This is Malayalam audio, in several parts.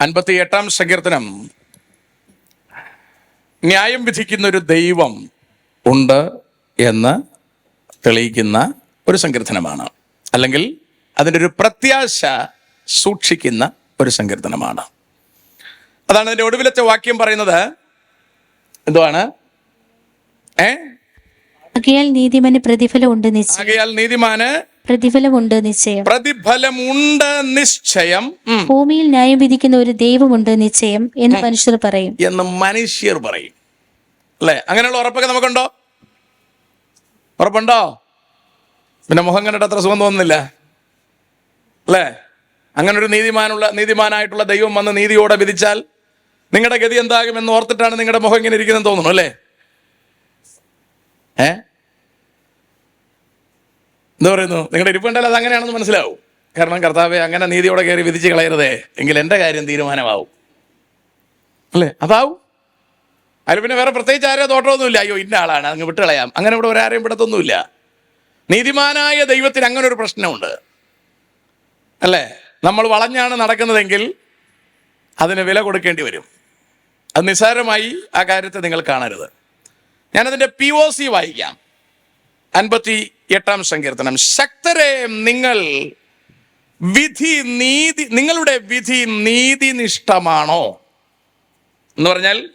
അൻപത്തി എട്ടാം സങ്കീർത്തനം. ന്യായം വിധിക്കുന്ന ഒരു ദൈവം ഉണ്ട് എന്ന് തെളിയിക്കുന്ന ഒരു സങ്കീർത്തനമാണ്. അല്ലെങ്കിൽ അതിന്റെ ഒരു പ്രത്യാശ സൂക്ഷിക്കുന്ന ഒരു സങ്കീർത്തനമാണ്. അതാണ് അതിന്റെ ഒടുവിലത്തെ വാക്യം പറയുന്നത്. എന്തുവാണ്? ഏ? ആകയാൽ നീതിമാന് പ്രതിഫലം ഉണ്ട് ആകയാൽ നീതിമാന് പ്രതിഫലമുണ്ട് നിശ്ചയം. പ്രതിഫലമുണ്ട് നിശ്ചയം. ഭൂമിയിൽ ന്യായം വിധിക്കുന്ന ഒരു ദൈവമുണ്ട് നിശ്ചയം എന്ന് മനുഷ്യർ പറയും. എന്ന് മനുഷ്യർ പറയും. അല്ലെ? അങ്ങനെയുള്ള ഉറപ്പൊക്കെ നമുക്കുണ്ടോ? ഉറപ്പുണ്ടോ? പിന്നെ മുഖം കണ്ടിട്ട് അത്ര സുഖം തോന്നുന്നില്ല. അല്ലേ? അങ്ങനെ ഒരു നീതിമാനുള്ള നീതിമാനായിട്ടുള്ള ദൈവം വന്ന് നീതിയോടെ വിധിച്ചാൽ നിങ്ങളുടെ ഗതി എന്താകുമെന്ന് ഓർത്തിട്ടാണ് നിങ്ങളുടെ മുഖം ഇങ്ങനെ ഇരിക്കുന്നതെന്ന് തോന്നുന്നു അല്ലേ? ഏ? എന്താ പറയുന്നു. നിങ്ങളുടെ ഇരിപ്പുണ്ടല്ലോ അത് അങ്ങനെയാണെന്ന് മനസ്സിലാവും. കാരണം കർത്താവെ അങ്ങനെ നീതിയോടെ കയറി വിധിച്ച് കളയരുതേ. എങ്കിൽ എന്റെ കാര്യം തീരുമാനമാവും. അല്ലേ? അതാവും. അതിൽ പിന്നെ വേറെ പ്രത്യേകിച്ച് ആരെയോ തോട്ടമൊന്നുമില്ല. അയ്യോ ഇന്ന ആളാണ്. അങ്ങ് വിട്ടുകളയാം. അങ്ങനെ ഇവിടെ ഒരാരെയും വിടത്തൊന്നുമില്ല. നീതിമാനായ ദൈവത്തിന് അങ്ങനെ ഒരു പ്രശ്നമുണ്ട്. അല്ലേ? നമ്മൾ വളഞ്ഞാണ് നടക്കുന്നതെങ്കിൽ അതിന് വില കൊടുക്കേണ്ടി വരും. അത് നിസ്സാരമായി ആ കാര്യത്തെ നിങ്ങൾ കാണരുത്. ഞാനതിന്റെ പി ഒ സി വായിക്കാം. അൻപത്തി എട്ടാം സങ്കീർത്തനം. ശക്തരെ നിങ്ങൾ വിധി നീതി നിങ്ങളുടെ വിധി നീതിനിഷ്ഠമാണോ? എന്ന് പറഞ്ഞാൽ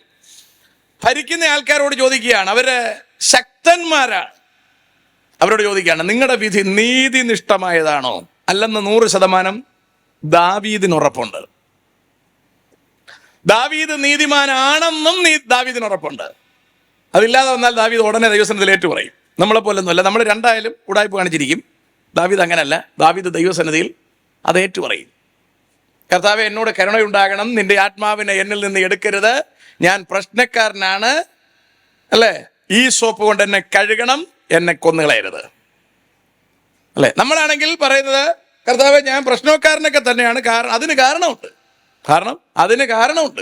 ഭരിക്കുന്ന ആൾക്കാരോട് ചോദിക്കുകയാണ്. അവർ ശക്തന്മാരാണ് അവരോട് ചോദിക്കുകയാണ് നിങ്ങളുടെ വിധി നീതിനിഷ്ഠമായതാണോ? അല്ലെന്ന് നൂറ് ശതമാനം ദാവീദിന് ഉറപ്പുണ്ട്. ദാവീദ് നീതിമാനാണെന്നും നീ ദാവീദിന് ഉറപ്പുണ്ട്. അതില്ലാതെ വന്നാൽ ദാവീദ് ഉടനെ ദൈവസനത്തിൽ ഏറ്റു പറയും നമ്മളെ നമ്മൾ രണ്ടായാലും ഉടായ്പ കാണിച്ചിരിക്കും. ദാവീദ് അങ്ങനല്ല. ദാവീദ് ദൈവസന്നിധിയിൽ അത് ഏറ്റു പറയും കർത്താവ് എന്നോട് കരുണയുണ്ടാകണം. നിന്റെ ആത്മാവിനെ എന്നിൽ നിന്ന് എടുക്കരുത്. ഞാൻ പ്രശ്നക്കാരനാണ്. അല്ലേ? ഈ സോപ്പ് കൊണ്ട് എന്നെ കഴുകണം. എന്നെ കൊന്നുകളയരുത്. അല്ലേ? നമ്മളാണെങ്കിൽ പറയുന്നത് കർത്താവ് ഞാൻ പ്രശ്നക്കാരനൊക്കെ തന്നെയാണ്. കാരണം അതിന് കാരണമുണ്ട്. കാരണം അതിന് കാരണമുണ്ട്.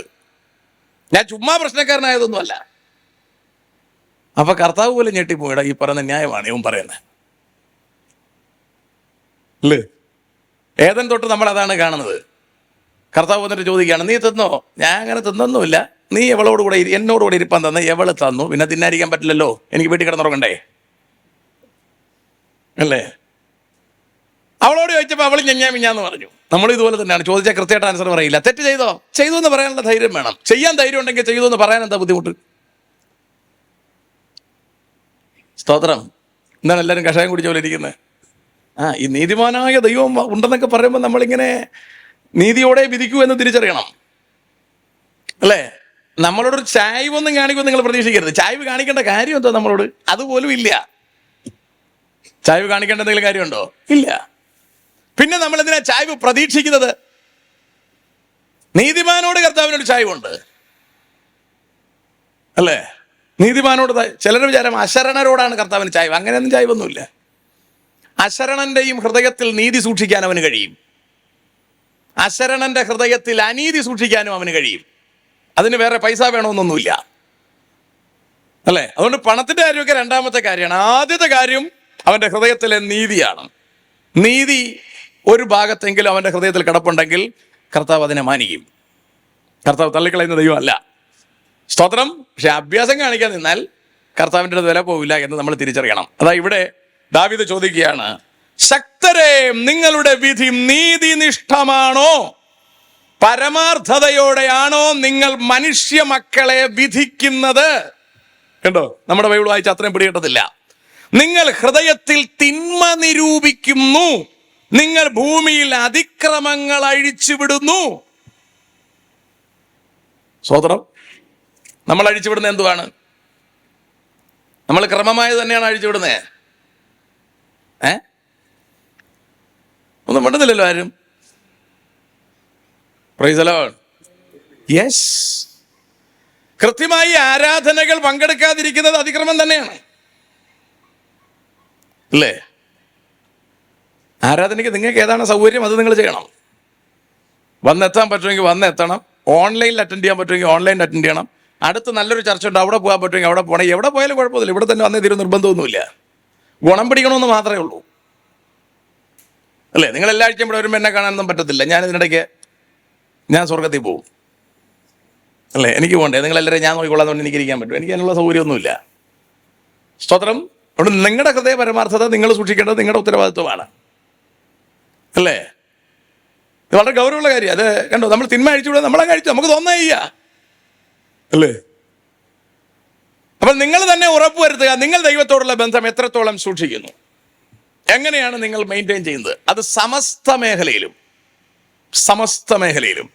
ഞാൻ ചുമ്മാ പ്രശ്നക്കാരനായതൊന്നുമല്ല. അപ്പൊ കർത്താവ് പോലും ഞെട്ടിപ്പോയിട ഈ പറയുന്ന ന്യായമാണ് ഇവൻ പറയുന്നത്. അല്ലേ? ഏതൻ തൊട്ട് നമ്മൾ അതാണ് കാണുന്നത്. കർത്താവ് വന്നിട്ട് ചോദിക്കുകയാണ് നീ തിന്നോ? ഞാൻ അങ്ങനെ തിന്നൊന്നുമില്ല. നീ എവളോട് കൂടെ എന്നോട് കൂടെ ഇരിപ്പാൻ തന്ന എവൾ തന്നു. പിന്നെ തിന്നായിരിക്കാൻ പറ്റില്ലല്ലോ. എനിക്ക് വീട്ടിൽ കിടന്നുറങ്ങണ്ടേ? അല്ലേ? അവളോട് ചോദിച്ചപ്പോൾ അവൾ ഞഞ്ഞാ മിഞ്ഞാന്ന് പറഞ്ഞു. നമ്മൾ ഇതുപോലെ തന്നെയാണ്. ചോദിച്ചാൽ കൃത്യമായിട്ട് ആൻസർ പറയില്ല. തെറ്റ് ചെയ്തോ? ചെയ്തു എന്ന് പറയാനുള്ള ധൈര്യം വേണം. ചെയ്യാൻ ധൈര്യം ഉണ്ടെങ്കിൽ ചെയ്തു എന്ന് പറയാൻ എന്താ ബുദ്ധിമുട്ട്? സ്തോത്രം. എന്താണ് എല്ലാവരും കഷായം കുടിച്ച പോലെ ഇരിക്കുന്നത് ആ ഈ നീതിമാനായ ദൈവം ഉണ്ടെന്നൊക്കെ പറയുമ്പോൾ നമ്മളിങ്ങനെ നീതിയോടെ വിധിക്കൂ എന്ന് തിരിച്ചറിയണം. അല്ലേ? നമ്മളോടൊരു ചായ്വൊന്നും കാണിക്കുമെന്ന് നിങ്ങൾ പ്രതീക്ഷിക്കരുത്. ചായ്വ് കാണിക്കേണ്ട കാര്യം എന്തോ നമ്മളോട്? അതുപോലും ഇല്ല. ചായ്വ് കാണിക്കേണ്ട എന്തെങ്കിലും കാര്യമുണ്ടോ? ഇല്ല. പിന്നെ നമ്മൾ എന്തിനാ ചായ്വ് പ്രതീക്ഷിക്കുന്നത്? നീതിമാനോട് കർത്താവിനൊരു ചായ്വുണ്ട്. അല്ലേ? നീതിമാനോട് ചിലരുടെ വിചാരം അശരണരോടാണ് കർത്താവിന് ചായ്വ്. അങ്ങനെയൊന്നും ചായ്വൊന്നുമില്ല. അശരണന്റെയും ഹൃദയത്തിൽ നീതി സൂക്ഷിക്കാൻ അവന് കഴിയും. അശരണന്റെ ഹൃദയത്തിൽ അനീതി സൂക്ഷിക്കാനും അവന് കഴിയും. അതിന് വേറെ പൈസ വേണമെന്നൊന്നുമില്ല. അല്ലേ? അതുകൊണ്ട് പണത്തിന്റെ കാര്യമൊക്കെ രണ്ടാമത്തെ കാര്യമാണ്. ആദ്യത്തെ കാര്യം അവന്റെ ഹൃദയത്തിലെ നീതിയാണ്. നീതി ഒരു ഭാഗത്തെങ്കിലും അവന്റെ ഹൃദയത്തിൽ കിടപ്പുണ്ടെങ്കിൽ കർത്താവ് അതിനെ മാനിക്കും. കർത്താവ് തള്ളിക്കളയുന്ന ദൈവമല്ല. സ്തോത്രം. പക്ഷെ അഭ്യാസം കാണിക്കാൻ നിന്നാൽ കർത്താവിന്റെ വില പോവില്ല എന്ന് നമ്മൾ തിരിച്ചറിയണം. അതാ ഇവിടെ ദാവിദ് ചോദിക്കുകയാണ് ശക്തരെ നിങ്ങളുടെ വിധി നീതിനിഷ്ഠമാണോ? പരമാർത്ഥതയോടെയാണോ നിങ്ങൾ മനുഷ്യ മക്കളെ വിധിക്കുന്നത്? കണ്ടോ? നമ്മുടെ ബൈബിൾ വായിച്ച അത്രയും പിടികിട്ടത്തില്ല. നിങ്ങൾ ഹൃദയത്തിൽ തിന്മ നിരൂപിക്കുന്നു. നിങ്ങൾ ഭൂമിയിൽ അതിക്രമങ്ങൾ അഴിച്ചുവിടുന്നു. സ്വതന്ത്രം നമ്മൾ അഴിച്ചുവിടുന്നത് എന്തുവാണ്? നമ്മൾ ക്രമമായി തന്നെയാണ് അഴിച്ചുവിടുന്നത്. ഏ? ഒന്നും മിണ്ടുന്നില്ലല്ലോ ആരും. പ്രൈസലോ യെസ് കൃത്യമായി ആരാധനകൾ പങ്കെടുക്കാതിരിക്കുന്നത് അതിക്രമം തന്നെയാണ്. അല്ലേ? ആരാധനയ്ക്ക് നിങ്ങൾക്ക് ഏതാണ് സൗകര്യം? അത് നിങ്ങൾ ചെയ്യണം. വന്നെത്താൻ പറ്റുമെങ്കിൽ വന്നെത്തണം. ഓൺലൈനിൽ അറ്റൻഡ് ചെയ്യാൻ പറ്റുമെങ്കിൽ ഓൺലൈനിൽ അറ്റൻഡ് ചെയ്യണം. അടുത്ത് നല്ലൊരു ചർച്ച ഉണ്ട്. അവിടെ പോകാൻ പറ്റുമെങ്കിൽ അവിടെ പോകണം. എവിടെ പോയാലും കുഴപ്പമില്ല ഇവിടെ തന്നെ വന്നേ തീരും നിർബന്ധമൊന്നുമില്ല. ഗുണം പിടിക്കണമെന്ന് മാത്രമേ ഉള്ളൂ. അല്ലേ? നിങ്ങൾ എല്ലാ ആഴ്ചയും ഇവിടെ വരുമ്പോൾ എന്നെ കാണാനൊന്നും പറ്റത്തില്ല. ഞാൻ ഇതിനിടയ്ക്ക് ഞാൻ സ്വർഗത്തിൽ പോകും. അല്ലേ? എനിക്ക് പോകണ്ടേ? നിങ്ങളെല്ലാവരും ഞാൻ നോക്കിക്കൊള്ളാൻ കൊണ്ട് എനിക്ക് ഇരിക്കാൻ പറ്റും. എനിക്ക് അതിനുള്ള സൗകര്യമൊന്നുമില്ല. സ്തോത്രം. അതുകൊണ്ട് നിങ്ങളുടെ ഹൃദയ പരമാർത്ഥത നിങ്ങൾ സൂക്ഷിക്കേണ്ടത് നിങ്ങളുടെ ഉത്തരവാദിത്വമാണ്. അല്ലേ? ഇത് വളരെ ഗൗരവമുള്ള കാര്യം. അത് കണ്ടോ? നമ്മൾ തിന്മ അഴിച്ചുകൂടെ നമ്മളെ കഴിച്ചു? നമുക്ക് തോന്നുക അല്ലേ? അപ്പം നിങ്ങൾ തന്നെ ഉറപ്പുവരുത്തുക നിങ്ങൾ ദൈവത്തോടുള്ള ബന്ധം എത്രത്തോളം സൂക്ഷിക്കുന്നു? എങ്ങനെയാണ് നിങ്ങൾ മെയിന്റെയിൻ ചെയ്യുന്നത്? അത് സമസ്ത മേഖലയിലും സമസ്ത മേഖലയിലും.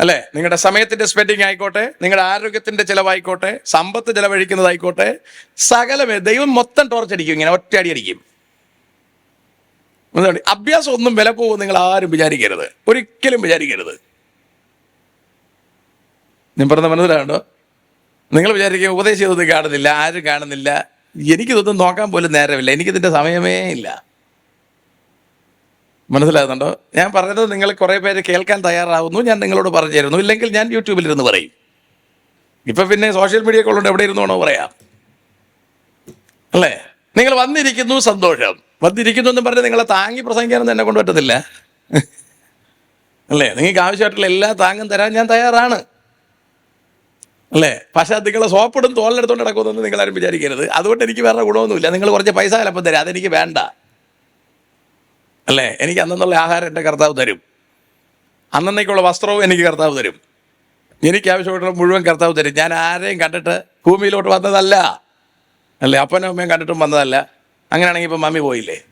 അല്ലേ? നിങ്ങളുടെ സമയത്തിന്റെ സ്പെൻഡിങ് ആയിക്കോട്ടെ നിങ്ങളുടെ ആരോഗ്യത്തിന്റെ ചിലവായിക്കോട്ടെ സമ്പത്ത് ചിലവഴിക്കുന്നതായിക്കോട്ടെ സകലമേ ദൈവം മൊത്തം ടോർച്ചടിക്കും ഇങ്ങനെ ഒറ്റയടി അടിക്കും. അഭ്യാസം ഒന്നും വില പോകും നിങ്ങൾ ആരും വിചാരിക്കരുത്. ഒരിക്കലും വിചാരിക്കരുത്. ഞാൻ പറഞ്ഞ മനസ്സിലാണ്ടോ നിങ്ങൾ വിചാരിക്കുക ഉപദേശം ഇതൊന്നും കാണുന്നില്ല ആരും കാണുന്നില്ല. എനിക്കിതൊന്നും നോക്കാൻ പോലും നേരമില്ല. എനിക്കിതിന്റെ സമയമേ ഇല്ല. മനസ്സിലാകുന്നുണ്ടോ? ഞാൻ പറഞ്ഞത് നിങ്ങൾ കുറേ പേര് കേൾക്കാൻ തയ്യാറാവുന്നു ഞാൻ നിങ്ങളോട് പറഞ്ഞു തരുന്നു ഇല്ലെങ്കിൽ ഞാൻ യൂട്യൂബിലിരുന്ന് പറയും. ഇപ്പം പിന്നെ സോഷ്യൽ മീഡിയ കൊള്ളുണ്ട് എവിടെ ഇരുന്നോണോ പറയാം? അല്ലേ? നിങ്ങൾ വന്നിരിക്കുന്നു സന്തോഷം. വന്നിരിക്കുന്നു എന്ന് പറഞ്ഞ് നിങ്ങളെ താങ്ങി പ്രസംഗിക്കാനൊന്നും എന്നെ കൊണ്ട് പറ്റത്തില്ല. അല്ലേ? നിങ്ങൾക്ക് ആവശ്യമായിട്ടുള്ള എല്ലാ താങ്ങും തരാൻ ഞാൻ തയ്യാറാണ്. അല്ലേ? പക്ഷേ നിങ്ങളെ സോപ്പിടും തോളിലെടുത്തോണ്ട് നടക്കുമെന്നൊന്നും നിങ്ങൾ ആരും വിചാരിക്കരുത്. അതുകൊണ്ട് എനിക്ക് വേറെ ഗുണമൊന്നുമില്ല. നിങ്ങൾ കുറച്ച് പൈസ ചിലപ്പം തരാം. അതെനിക്ക് വേണ്ട. അല്ലേ? എനിക്ക് അന്നെന്നുള്ള ആഹാരം എന്റെ കർത്താവ് തരും. അന്നേക്കുള്ള വസ്ത്രവും എനിക്ക് കർത്താവ് തരും. എനിക്ക് ആവശ്യമായിട്ടുള്ള മുഴുവൻ കർത്താവ് തരും. ഞാൻ ആരെയും കണ്ടിട്ട് ഭൂമിയിലോട്ട് വന്നതല്ല. അല്ലേ? അപ്പനും അമ്മയും കണ്ടിട്ടും വന്നതല്ല. അങ്ങനെയാണെങ്കിൽ ഇപ്പം മമ്മി പോയില്ലേ?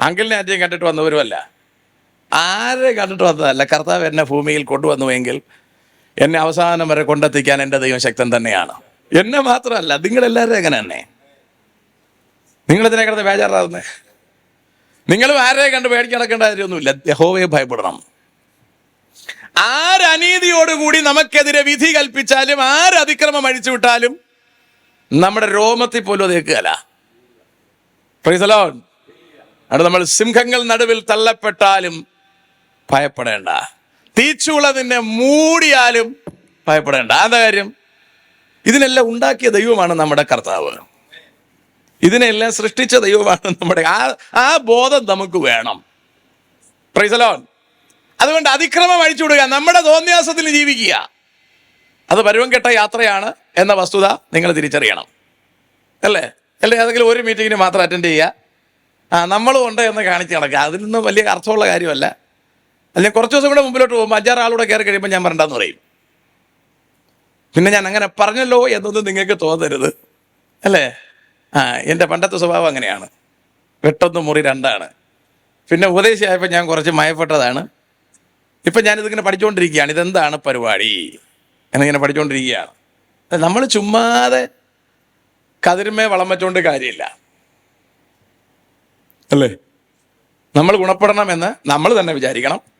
അങ്കിളിനെ ആദ്യം കണ്ടിട്ട് വന്നവരുമല്ല. ആരെ കണ്ടിട്ട് വന്നതല്ല. കർത്താവ് എന്നെ ഭൂമിയിൽ കൊണ്ടുവന്നുവെങ്കിൽ എന്നെ അവസാനം വരെ കൊണ്ടെത്തിക്കാൻ എന്റെ ദൈവം ശക്തൻ തന്നെയാണ്. എന്നെ മാത്രമല്ല നിങ്ങളെല്ലാവരും എങ്ങനെ തന്നെ. നിങ്ങളിതിനെ കിടന്ന് ബേജാറാകുന്നേ? നിങ്ങളും ആരെയും കണ്ട് പേടിക്കാൻ നടക്കേണ്ട കാര്യമൊന്നുമില്ല. യഹോവയെ ഭയപ്പെടണം. ആരനീതിയോടുകൂടി നമുക്കെതിരെ വിധി കൽപ്പിച്ചാലും ആരതിക്രമം അഴിച്ചു വിട്ടാലും നമ്മുടെ രോമത്തിൽ പോലും അത് കേൾക്കുകയല്ല പ്രീസലോൺ അവിടെ നമ്മൾ സിംഹങ്ങൾ നടുവിൽ തള്ളപ്പെട്ടാലും ഭയപ്പെടേണ്ട. തീച്ചുള നിന്നെ മൂടിയാലും ഭയപ്പെടേണ്ട. അതാ കാര്യം? ഇതിനെല്ലാം ഉണ്ടാക്കിയ ദൈവമാണ് നമ്മുടെ കർത്താവ്. ഇതിനെല്ലാം സൃഷ്ടിച്ച ദൈവമാണ് നമ്മുടെ ആ ആ ബോധം നമുക്ക് വേണം. പ്രൈസലോൺ അതുകൊണ്ട് അതിക്രമം അഴിച്ചുവിടുക നമ്മുടെ തോന്നിയാസത്തിൽ ജീവിക്കുക. അത് പരുവം കെട്ട യാത്രയാണ് എന്ന വസ്തുത നിങ്ങൾ തിരിച്ചറിയണം. അല്ലേ? അല്ലെ? ഏതെങ്കിലും ഒരു മീറ്റിങ്ങിന് മാത്രം അറ്റൻഡ് ചെയ്യുക. ആ നമ്മളും ഉണ്ട് എന്ന് കാണിച്ച് നടക്കുക. അതിലൊന്നും വലിയ അർത്ഥമുള്ള കാര്യമല്ല. അല്ലെങ്കിൽ കുറച്ച് ദിവസം കൂടെ മുമ്പിലോട്ട് പോകുമ്പോൾ അഞ്ചാറ് ആളൂടെ കയറി കഴിയുമ്പോൾ ഞാൻ വരണ്ടെന്ന് പറയും. പിന്നെ ഞാൻ അങ്ങനെ പറഞ്ഞല്ലോ എന്നൊന്നും നിങ്ങൾക്ക് തോന്നരുത്. അല്ലേ? ആ എന്റെ പണ്ടത്തെ സ്വഭാവം അങ്ങനെയാണ്. വെട്ടൊന്ന് മുറി രണ്ടാണ്. പിന്നെ ഉപദേശിയായപ്പോൾ ഞാൻ കുറച്ച് മയപ്പെട്ടതാണ്. ഇപ്പം ഞാനിതിങ്ങനെ പഠിച്ചുകൊണ്ടിരിക്കുകയാണ് ഇതെന്താണ് പരിപാടി? എന്നിങ്ങനെ പഠിച്ചുകൊണ്ടിരിക്കുകയാണ് നമ്മൾ ചുമ്മാതെ കതിരുമേ വളം വെച്ചുകൊണ്ട് കാര്യമില്ല. അല്ലേ? നമ്മൾ ഗുണപ്പെടണമെന്ന് നമ്മൾ തന്നെ വിചാരിക്കണം.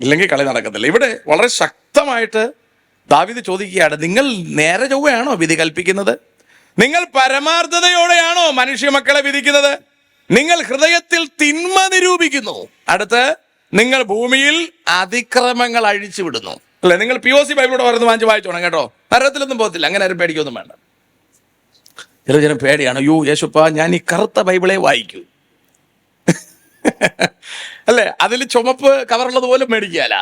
ഇല്ലെങ്കിൽ കളി നടക്കത്തില്ല. ഇവിടെ വളരെ ശക്തമായിട്ട് ദാവിദ് ചോദിക്കുകയാണ് നിങ്ങൾ നേരെ ചൊവ്വയാണോ വിധി കൽപ്പിക്കുന്നത്? നിങ്ങൾ പരമാർത്ഥതയോടെയാണോ മനുഷ്യ മക്കളെ വിധിക്കുന്നത്? നിങ്ങൾ ഹൃദയത്തിൽ തിന്മ നിരൂപിക്കുന്നു. അടുത്ത് നിങ്ങൾ ഭൂമിയിൽ അതിക്രമങ്ങൾ അഴിച്ചു വിടുന്നു. അല്ലെ? നിങ്ങൾ പി ഒ സി ബൈബിളോട് വരുന്ന വാങ്ങിച്ച് വായിച്ചോണം കേട്ടോ. നരകത്തിലൊന്നും പോകത്തില്ല. അങ്ങനെ ആരും പേടിക്കൊന്നും വേണ്ട. ചില ചില പേടിയാണ് യു യേശുപ്പ ഞാൻ ഈ കറുത്ത ബൈബിളെ വായിക്കൂ. അല്ലേ? അതിൽ ചുമപ്പ് കവറുള്ളത് പോലും മേടിക്കാല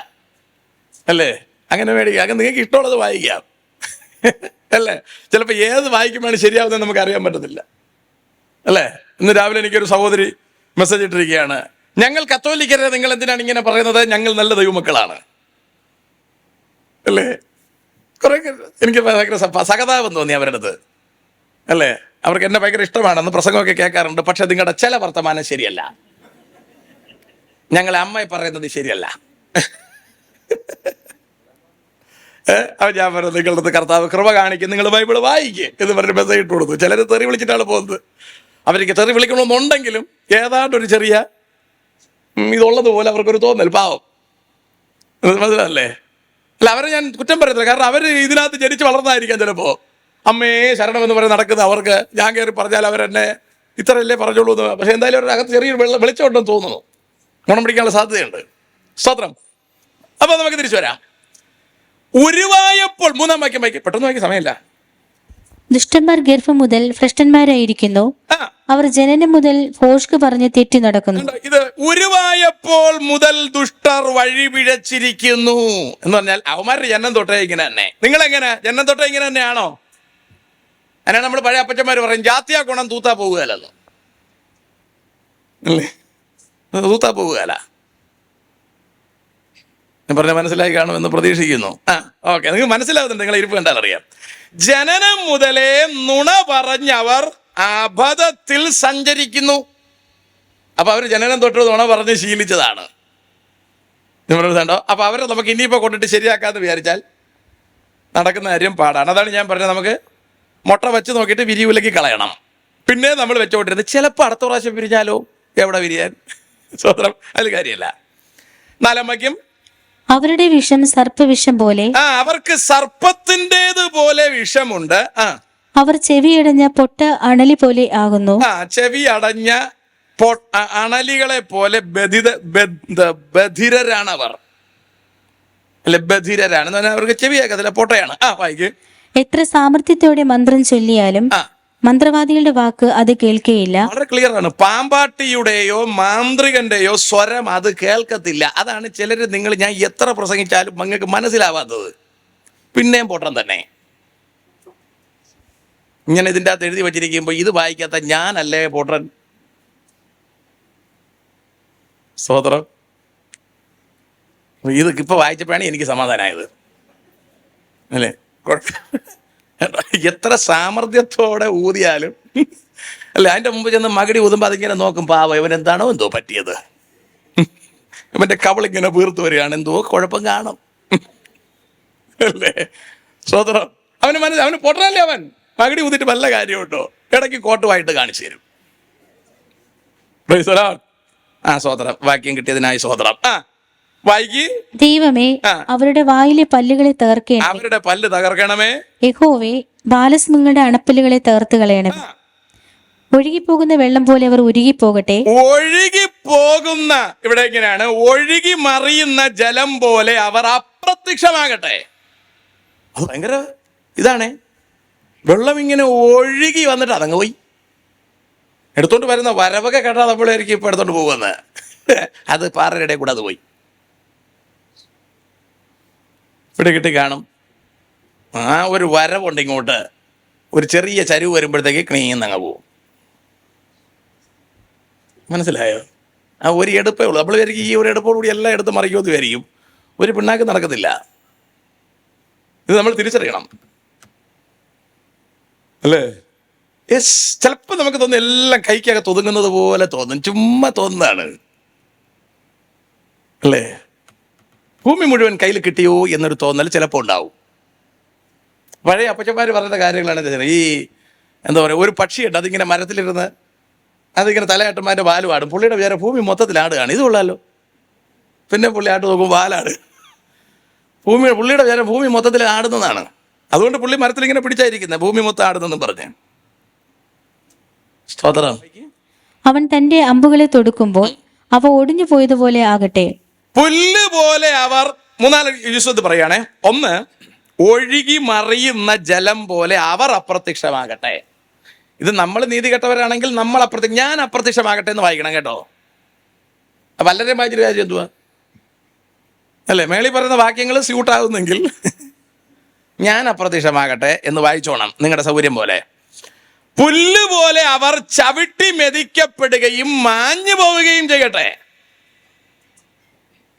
അല്ലേ? അങ്ങനെ മേടിക്കുക. അങ്ങനെ നിങ്ങൾക്ക് ഇഷ്ടമുള്ളത് വായിക്കാം. അല്ലേ? ചിലപ്പോൾ ഏത് വായിക്കുമ്പോഴാണ് ശരിയാവുന്നത് നമുക്ക് അറിയാൻ പറ്റത്തില്ല. അല്ലേ? ഇന്ന് രാവിലെ എനിക്കൊരു സഹോദരി മെസ്സേജ് ഇട്ടിരിക്കുകയാണ്. ഞങ്ങൾ കത്തോലിക്കരെ നിങ്ങൾ എന്തിനാണ് ഇങ്ങനെ പറയുന്നത്? ഞങ്ങൾ നല്ല ദൈവമക്കളാണ്. അല്ലേ? കുറെ എനിക്ക് ഭയങ്കര സഹതാപം തോന്നി അവരുടെ അടുത്ത് അല്ലേ? അവർക്ക് എന്നെ ഭയങ്കര ഇഷ്ടമാണെന്ന് പ്രസംഗമൊക്കെ കേൾക്കാറുണ്ട്. പക്ഷെ നിങ്ങളുടെ ചില വർത്തമാനം ശരിയല്ല. ഞങ്ങളെ അമ്മ പറയുന്നത് ശരിയല്ല. അപ്പൊ ഞാൻ പറഞ്ഞു നിങ്ങളുടെ കർത്താവ് കൃപ കാണിക്കും നിങ്ങൾ ബൈബിൾ വായിക്കുക എന്ന് പറഞ്ഞ് മെസ്സേജ് ഇട്ട് കൊടുത്തു. ചിലർ തെറി വിളിച്ചിട്ടാണ് പോകുന്നത്. അവർക്ക് തെറി വിളിക്കണമെന്നുണ്ടെങ്കിലും ഏതാണ്ട് ഒരു ചെറിയ ഇതുള്ളതുപോലെ അവർക്കൊരു തോന്നൽ പാവം. മനസ്സിലല്ലേ അല്ല അവരെ ഞാൻ കുറ്റം പറയത്തില്ല കാരണം അവർ ഇതിനകത്ത് ജനിച്ച് വളർന്നതായിരിക്കാം ചിലപ്പോൾ അമ്മയെ ശരണം എന്ന് പറഞ്ഞ് നടക്കുന്നത് അവർക്ക് ഞാൻ കയറി പറഞ്ഞാൽ അവരെന്നെ ഇത്രയല്ലേ പറഞ്ഞോളൂ എന്ന്. പക്ഷെ എന്തായാലും അവരുടെ അകത്ത് ചെറിയൊരു വെളിച്ചമുണ്ടെന്ന് തോന്നുന്നു. ഗുണം പിടിക്കാനുള്ള സാധ്യതയുണ്ട്. സ്തോത്രം. അപ്പോൾ നമുക്ക് തിരിച്ചു വരാം. ഉരുവായപ്പോൾ മൂന്നാം വാക്യം വായിക്കും. പെട്ടെന്ന് വായിക്കും സമയമില്ല. ദുഷ്ടന്മാർ ഗർഭം മുതൽ ഭ്രഷ്ടന്മാരായിരിക്കുന്നു. അവർ ജനനം മുതൽ ഭോഷ്ക് പറഞ്ഞ് തെറ്റി നടക്കുന്നു. കണ്ടോ? ഇത് ഉരുവായപ്പോൾ മുതൽ ദുഷ്ടർ വഴി പിഴച്ചിരിക്കുന്നു എന്ന് പറഞ്ഞാൽ അവന്മാരുടെ ജന്മം തൊട്ടേ ഇങ്ങനെ തന്നെ. നിങ്ങൾ എങ്ങനെ ജന്മം തൊട്ടേ ഇങ്ങനെ തന്നെയാണോ? അങ്ങനെ നമ്മൾ പഴയ അപ്പച്ചന്മാർ പറയും ജാത്തിയാ ഗുണം തൂത്താ പോവുകയല്ലോ അല്ലേ? തൂത്താ പോവുകയല്ല ഞാൻ പറഞ്ഞ മനസ്സിലായി കാണുമെന്ന് പ്രതീക്ഷിക്കുന്നു. ആ ഓക്കെ. നിങ്ങൾക്ക് മനസ്സിലാവുന്നുണ്ട് നിങ്ങൾ ഇരിപ്പ് കണ്ടാൽ അറിയാം. ജനനം മുതലേ നുണ പറഞ്ഞവർ അബദ്ധത്തിൽ സഞ്ചരിക്കുന്നു. അപ്പൊ അവർ ജനനം തൊട്ട് നുണ പറഞ്ഞ് ശീലിച്ചതാണ്. നിങ്ങളുണ്ടോ അപ്പൊ അവരെ നമുക്ക് ഇനിയിപ്പോ കൊണ്ടിട്ട് ശരിയാക്കാന്ന് വിചാരിച്ചാൽ നടക്കുന്ന കാര്യം പാടാണ്. അതാണ് ഞാൻ പറഞ്ഞത് നമുക്ക്. മുട്ട വെച്ച് നോക്കിയിട്ട് വിരിവിലേക്ക് കളയണം. പിന്നെ നമ്മൾ വെച്ചോണ്ടിരുന്നത് ചിലപ്പോൾ അടുത്ത പ്രാവശ്യം വിരിഞ്ഞാലോ? എവിടെ വിരിയാൻ? സ്വതന്ത്രം അതിൽ കാര്യമല്ല അവരുടെ വിഷം സർപ്പവിഷം പോലെ ആ അവർക്ക് സർപ്പത്തിന്റെത് പോലെ വിഷമുണ്ട്. ആ. അവർ ചെവിയടഞ്ഞ പൊട്ട അണലി പോലെ ആകുന്നു. ആ ചെവി അടഞ്ഞ പൊ- അ- അണലികളെ പോലെ ബധിത ബദ്ധ- ബധിരരാണ് അവർ അല്ലെ ബധിരരാണ് എന്ന് പറഞ്ഞാൽ അവർക്ക് ചെവിയാക്കത്തില്ല പൊട്ടയാണ്. ആ വായിക്ക്. എത്ര സാമർത്ഥ്യത്തോടെ മന്ത്രം ചൊല്ലിയാലും ആ. മന്ത്രവാദികളുടെ വാക്ക് അത് കേൾക്കുകയില്ല വളരെ ക്ലിയർ ആണ്. പാമ്പാട്ടിയുടെയോ മാന്ത്രികന്റെയോ സ്വരം അത് കേൾക്കത്തില്ല. അതാണ് ചിലർ നിങ്ങൾ ഞാൻ എത്ര പ്രസംഗിച്ചാലും നിങ്ങൾക്ക് മനസ്സിലാവാത്തത്. പിന്നെയും പൊട്ടം തന്നെ. ഇങ്ങനെ ഇതിന്റെ അകത്ത് എഴുതി വച്ചിരിക്കുമ്പോൾ ഇത് വായിക്കാത്ത ഞാനല്ലേ പൊട്ടൻ? സഹോദരം ഇത് ഇപ്പൊ വായിച്ചപ്പോഴാണ് എനിക്ക് സമാധാനമായത് അല്ലേ? കുഴപ്പം എത്ര സാമർഥ്യത്തോടെ ഊതിയാലും. അല്ല അതിന്റെ മുമ്പ് ചെന്ന് മകടി ഊതുമ്പോൾ അതിങ്ങനെ നോക്കും പാവ ഇവൻ എന്താണോ എന്തോ പറ്റിയത്? ഇവന്റെ കവളിങ്ങനെ വീർത്തു വരികയാണ് എന്തോ കുഴപ്പം കാണും. അല്ലേ? സ്വതന്ത്രം. അവന് മനസ്സിൽ അവന് പൊട്ടനല്ലേ അവൻ? മകടി ഊതിട്ട് വല്ല കാര്യമുണ്ടോ ഇടയ്ക്ക് കോട്ടുമായിട്ട് കാണിച്ചു തരും. ആ സ്വതന്ത്രം. വാക്യം കിട്ടിയതിനായി സ്വതന്ത്രം. ആ വായിക്ക് ദൈവമേ അവരുടെ വായിലെ പല്ലുകളെ തകർക്കേ അവരുടെ പല്ല് തകർക്കണമേ. യഹോവേ ബാലസിംഹങ്ങളുടെ അണപ്പല്ലുകളെ തകർത്ത് കളയണമേ. ഒഴുകിപ്പോകുന്ന വെള്ളം പോലെ അവർ ഒഴുകി പോകട്ടെ ഒഴുകി പോകുന്ന ഇവിടെ എങ്ങനെയാണ്? ഒഴുകി മറിയുന്ന ജലം പോലെ അവർ അപ്രത്യക്ഷമാകട്ടെ. അത് ഭയങ്കര ഇതാണ്. വെള്ളം ഇങ്ങനെ ഒഴുകി വന്നിട്ട് അതങ്ങ് പോയി. എടുത്തോണ്ട് വരുന്ന വരവൊക്കെ കേട്ടാ നമ്മളായിരിക്കും ഇപ്പൊ എടുത്തോണ്ട് പോകുന്നത്. അത് പാറയുടെ കൂടെ അത് പോയി. ഇവിടെ കിട്ടി കാണും. ആ ഒരു വരവുണ്ട് ഇങ്ങോട്ട്. ഒരു ചെറിയ ചരിവ് വരുമ്പോഴത്തേക്ക് ക്ലീന്നങ്ങ് പോവും. മനസ്സിലായോ? ആ ഒരു എടുപ്പേ ഉള്ളൂ. നമ്മൾ വിചാരിക്കും ഈ ഒരു എടുപ്പോടുകൂടി എല്ലാം എടുത്ത് മറിക്കുമെന്ന് വിചാരിക്കും. ഒരു പിണ്ണാക്ക് നടക്കത്തില്ല. ഇത് നമ്മൾ തിരിച്ചറിയണം. അല്ലേ? യെസ്. ചിലപ്പോൾ നമുക്ക് തോന്നും എല്ലാം കൈക്കകത്ത് ഒതുങ്ങുന്നത് പോലെ തോന്നും. ചുമ്മാ തോന്നുന്നതാണ്. അല്ലേ? ഭൂമി മുഴുവൻ കയ്യിൽ കിട്ടിയോ എന്നൊരു തോന്നൽ ചിലപ്പോൾ ഉണ്ടാവും. പഴയ അപ്പച്ചന്മാർ പറയുന്ന കാര്യങ്ങളാണ് ഇത്. ഈ എന്താ പറയുക ഒരു പക്ഷിയുണ്ട് അതിങ്ങനെ മരത്തിലിരുന്ന് അതിങ്ങനെ തലയാട്ടന്മാരുടെ വാൽ പാടും പുള്ളിയുടെ വിചാരം ഭൂമി മൊത്തത്തിൽ ആടുകയാണ്. ഇത് കൊള്ളാലോ. പിന്നെ പുള്ളി ആട്ട് നോക്കും വാലാണ് ഭൂമി പുള്ളിയുടെ വിചാരം ഭൂമി മൊത്തത്തിൽ ആടുന്നതാണ്. അതുകൊണ്ട് പുള്ളി മരത്തിൽ ഇങ്ങനെ പിടിച്ചായിരിക്കുന്നത് ഭൂമി മൊത്തം ആടുന്നെന്നും പറഞ്ഞു. സ്തോത്രം. അവൻ തന്റെ അമ്പുകളെ തൊടുക്കുമ്പോൾ അവ ഒടിഞ്ഞു പോയതുപോലെ ആകട്ടെ. പുല്ല് പോലെ അവർ മൂന്നാൽ യൂസത്ത് പറയുകയാണെ. ഒന്ന് ഒഴുകി മറിയുന്ന ജലം പോലെ അവർ അപ്രത്യക്ഷമാകട്ടെ. ഇത് നമ്മൾ നീതി കെട്ടവരാണെങ്കിൽ നമ്മൾ അപ്രത്യ ഞാൻ അപ്രത്യക്ഷമാകട്ടെ എന്ന് വായിക്കണം കേട്ടോ. വളരെ വായിച്ചൊരു കാര്യം എന്തുവാ? അല്ലേ മേളി പറയുന്ന വാക്യങ്ങൾ സ്യൂട്ട് ആകുന്നെങ്കിൽ ഞാൻ അപ്രത്യക്ഷമാകട്ടെ എന്ന് വായിച്ചോണം നിങ്ങളുടെ സൗകര്യം പോലെ. പുല്ല് പോലെ അവർ ചവിട്ടി മെതിക്കപ്പെടുകയും മാഞ്ഞു പോവുകയും ചെയ്യട്ടെ.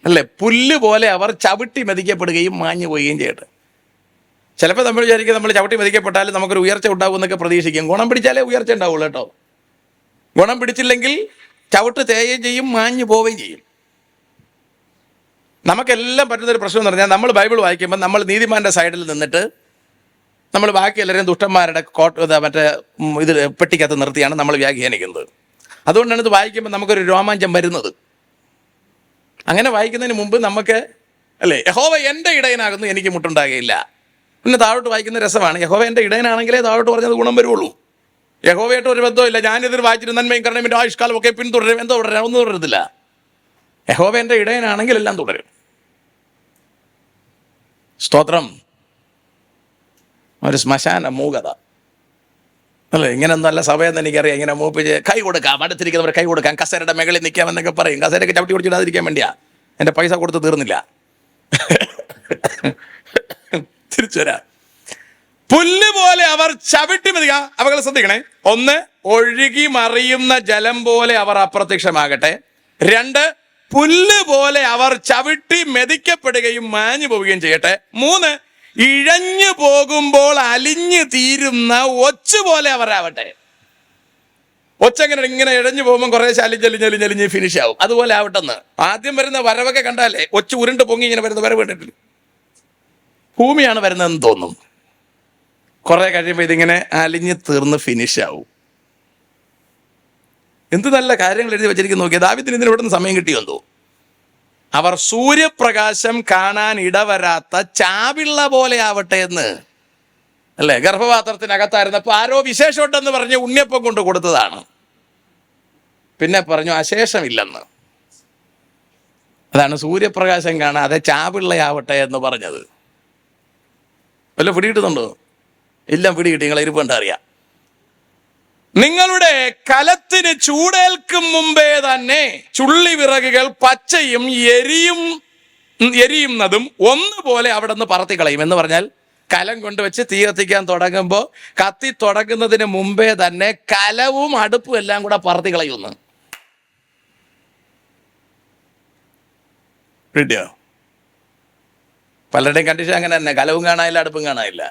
അല്ലേ? പുല്ല് പോലെ അവർ ചവിട്ടി മെതിക്കപ്പെടുകയും മാഞ്ഞു പോവുകയും ചെയ്യട്ടെ. ചിലപ്പോൾ നമ്മൾ വിചാരിക്കും നമ്മൾ ചവിട്ടി മെതിക്കപ്പെട്ടാൽ നമുക്കൊരു ഉയർച്ച ഉണ്ടാവും എന്നൊക്കെ പ്രതീക്ഷിക്കും. ഗുണം പിടിച്ചാലേ ഉയർച്ച ഉണ്ടാവുള്ളൂ കേട്ടോ. ഗുണം പിടിച്ചില്ലെങ്കിൽ ചവിട്ട് തേയുകയും ചെയ്യും മാഞ്ഞു പോവുകയും ചെയ്യും. നമുക്കെല്ലാം പറ്റുന്നൊരു പ്രശ്നം എന്ന് പറഞ്ഞാൽ നമ്മൾ ബൈബിൾ വായിക്കുമ്പോൾ നമ്മൾ നീതിമാന്റെ സൈഡിൽ നിന്നിട്ട് നമ്മൾ ബാക്കി എല്ലാവരെയും ദുഷ്ടന്മാരുടെ കോട്ട് മറ്റേ ഇത് പെട്ടിക്കകത്ത് നിർത്തിയാണ് നമ്മൾ വ്യാഖ്യാനിക്കുന്നത്. അതുകൊണ്ടാണ് ഇത് വായിക്കുമ്പോൾ നമുക്കൊരു രോമാഞ്ചം വരുന്നത്. അങ്ങനെ വായിക്കുന്നതിന് മുമ്പ് നമുക്ക് അല്ലേ? യഹോവ എന്റെ ഇടയനാകുന്നു എനിക്ക് മുട്ടുണ്ടാകുകയില്ല പിന്നെ താഴോട്ട് വായിക്കുന്ന രസമാണ്. യഹോവ എന്റെ ഇടയനാണെങ്കിലേ താഴോട്ട് പറഞ്ഞത് ഗുണം വരുള്ളൂ യഹോവയായിട്ട് ഒരു ബന്ധമില്ല ഞാനിതിൽ വായിച്ചിട്ട് നന്മയും കരണയും എന്റെ ആയുഷ്കാലം ഒക്കെ പിന്തുടരും. എന്തോ തുടരാം ഒന്നും തുടരത്തില്ല. യഹോവ എന്റെ ഇടയനാണെങ്കിൽ എല്ലാം തുടരും. സ്തോത്രം. ഒരു ശ്മശാന മൂകത അല്ലേ? ഇങ്ങനെ നല്ല സഭയെന്ന് എനിക്കറിയാം. ഇങ്ങനെ മൂപ്പിച്ച് കൈ കൊടുക്കാം. അടുത്തിരിക്കുന്നവർ കൈ കൊടുക്കാം. കസേരയുടെ മേളിൽ നിൽക്കാമെന്നൊക്കെ പറയും. കസേരയ്ക്ക് ചവിട്ടി കുടിച്ചിടാതിരിക്കാൻ വേണ്ടിയാ. എന്റെ പൈസ കൊടുത്ത് തീർന്നില്ല. തിരിച്ചു പുല്ല് പോലെ അവർ ചവിട്ടി മതിക. അവകൾ ശ്രദ്ധിക്കണേ. ഒന്ന് ഒഴുകി മറിയുന്ന ജലം പോലെ അവർ അപ്രത്യക്ഷമാകട്ടെ. രണ്ട് പുല്ല് പോലെ അവർ ചവിട്ടി മെതിക്കപ്പെടുകയും മാഞ്ഞു പോവുകയും ചെയ്യട്ടെ. മൂന്ന് ഇഴഞ്ഞു പോകുമ്പോൾ അലിഞ്ഞു തീരുന്ന ഒച്ച പോലെ അവരാവട്ടെ. ഒച്ച അങ്ങനെ ഇങ്ങനെ ഇഴഞ്ഞു പോകുമ്പോൾ കുറേ അലിഞ്ഞലിഞ്ഞലിഞ്ഞലിഞ്ഞ് ഫിനിഷ് ആവും. അതുപോലെ ആവട്ടെന്ന്. ആദ്യം വരുന്ന വരവൊക്കെ കണ്ടാലേ ഒച്ച ഉരുണ്ട് പൊങ്ങി ഇങ്ങനെ വരുന്ന വരവ് കണ്ടിട്ടില്ല? ഭൂമിയാണ് വരുന്നതെന്ന് തോന്നും. കുറെ കഴിയുമ്പോൾ ഇതിങ്ങനെ അലിഞ്ഞ് തീർന്ന് ഫിനിഷ് ആവും. എന്ത് നല്ല കാര്യങ്ങൾ എഴുതി വെച്ചിരിക്കുന്നു. നോക്കിയാൽ ദാവിദിന് ഇതിന് ഇവിടെ നിന്ന് സമയം കിട്ടിയെന്തോ അവർ സൂര്യപ്രകാശം കാണാൻ ഇടവരാത്ത ചാവിള്ള പോലെ ആവട്ടെ എന്ന്. അല്ലേ? ഗർഭപാത്രത്തിനകത്തായിരുന്നപ്പോൾ ആരോ വിശേഷമുണ്ടെന്ന് പറഞ്ഞ് ഉണ്ണിയപ്പം കൊണ്ട് കൊടുത്തതാണ്. പിന്നെ പറഞ്ഞു അശേഷമില്ലെന്ന്. അതാണ് സൂര്യപ്രകാശം കാണാതെ ചാവിള്ളയാവട്ടെ എന്ന് പറഞ്ഞത്. വല്ല പിടികിട്ടുന്നുണ്ടോ? എല്ലാം പിടികിട്ടി. നിങ്ങൾ ഇരുപ്പണ്ട അറിയാം നിങ്ങളുടെ കലത്തിന് ചൂടേൽക്കും മുമ്പേ തന്നെ ചുള്ളി വിറകുകൾ പച്ചയും എരിയും എരിയുന്നതും ഒന്നുപോലെ അവിടെ നിന്ന് പറത്തി കളയും എന്ന് പറഞ്ഞാൽ കലം കൊണ്ടുവച്ച് തീ കത്തിക്കാൻ തുടങ്ങുമ്പോൾ കത്തി തുടങ്ങുന്നതിന് മുമ്പേ തന്നെ കലവും അടുപ്പും എല്ലാം കൂടെ പറത്തി കളയുന്നു കിട്ടിയോ പലരുടെയും കണ്ടീഷൻ അങ്ങനെ തന്നെ. കലവും കാണാനില്ല അടുപ്പും കാണാനില്ല.